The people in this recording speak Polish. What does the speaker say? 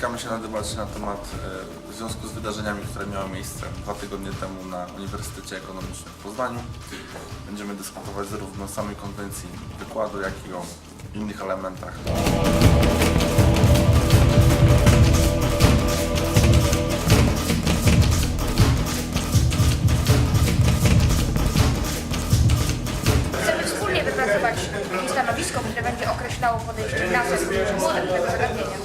Spotykamy się na debacie na temat e, w związku z wydarzeniami, które miały miejsce dwa tygodnie temu na Uniwersytecie Ekonomicznym w Poznaniu. Będziemy dyskutować zarówno o samej konwencji wykładu, jak i o innych elementach. Chcemy wspólnie wypracować stanowisko, które będzie określało podejście nas tego zagadnienia